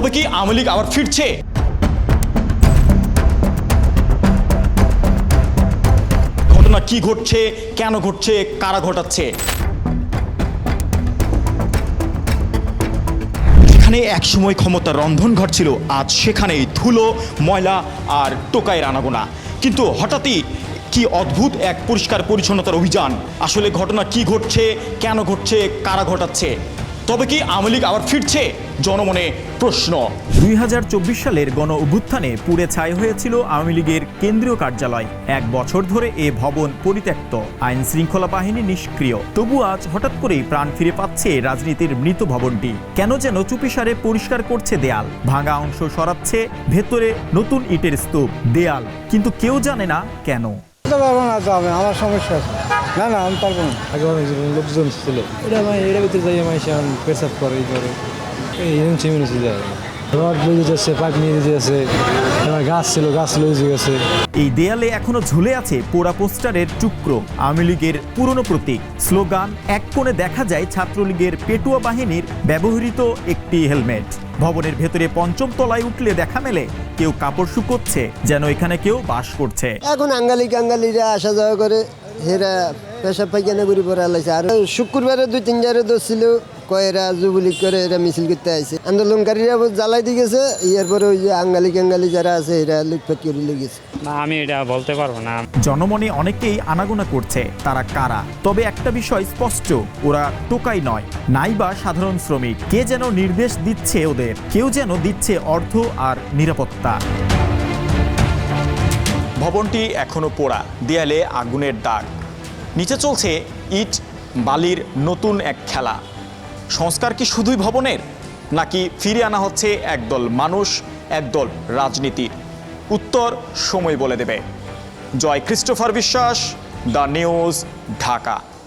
তবে কি আওয়ামী লীগ আবার ফিরছে? ঘটনা কি ঘটছে? কেন ঘটছে? কারা ঘটাচ্ছে? যেখানে একসময় ক্ষমতার রন্ধন ঘটছিল, আজ সেখানেই ধুলো, ময়লা আর টোকায় রানাগোনা। কিন্তু হঠাৎই কি অদ্ভুত এক পরিষ্কার পরিচ্ছন্নতার অভিযান? আসলে ঘটনা কি ঘটছে? কেন ঘটছে? কারা ঘটাচ্ছে? তবে কি আওয়ামী লীগ আবার ফিরছে? জনমনে প্রশ্ন। দুই হাজার চব্বিশ সালের গণ অভ্যুত্থানে পুড়ে ছাই হয়েছিল আওয়ামী লীগের কেন্দ্রীয় কার্যালয়। এক বছর ধরে এ ভবন পরিত্যক্ত। আইন শৃঙ্খলা বাহিনী নিষ্ক্রিয়। তবু আজ হঠাৎ করেই প্রাণ ফিরে পাচ্ছে রাজনীতির মৃত ভবনটি। কেন যেন চুপিসারে পরিষ্কার করছে দেয়াল। ভাঙা অংশ সরাচ্ছে ভেতরে নতুন ইটের স্তূপ, দেয়াল। কিন্তু কেউ জানে না কেন। পারব না তো আমি আমার সমস্যা আছে না না আমি পারব না আগে অনেক লোকজন ছিল এটা আমার এটার ভিতরে যাই আমার পেশাব করে এই করে এই এমন সেমন যায় রড লুজে যাচ্ছে পাইপ নিয়ে গাছ ছিল গাছ লুজে গেছে। এই দেয়ালে এখনও ঝুলে আছে পোড়া পোস্টারের টুকরো। আওয়ামী লীগের পুরনো প্রতীক। স্লোগান এক কোণে দেখা যায় ছাত্রলীগের পেটুয়া বাহিনীর ব্যবহৃত একটি হেলমেট। ভবনের ভেতরে পঞ্চম তলায় উঠলে দেখা মেলে কেউ কাপড় শুকোচ্ছে যেন এখানে কেউ বাস করছে। এখন আঙ্গালি কাঙ্গালিরা আসা যাওয়া করে। হেরা পেশাব পায়খানা করে পরে আলাইছে আর শুক্রবারে দুই তিন জারে ছিল কয়েরা যুবলীগ করে এরা মিছিল করতে আইছে। আন্দোলনকারীরা জ্বালাই দিয়ে গেছে ইয়ার পরে ওই যে আঙ্গালি কাঙ্গালি যারা আছে এরা লুটপাট করে লেগেছে না আমি এটা বলতে পারব না। জনমনে অনেকেই আনাগোনা করছে তারা কারা? তবে একটা বিষয় স্পষ্ট ওরা টোকাই নয়। নাইবা সাধারণ শ্রমিক কে যেন নির্দেশ দিচ্ছে ওদের কেউ যেন দিচ্ছে অর্থ আর নিরাপত্তা। ভবনটি এখনও পোড়া দেয়ালে আগুনের দাগ। নিচে চলছে ইট বালির নতুন এক খেলা। সংস্কার কি শুধুই ভবনের? নাকি ফিরে আনা হচ্ছে একদল মানুষ, একদল রাজনীতির উত্তর সময় বলে দেবে। Joy Christopher Biswas, the news, Dhaka.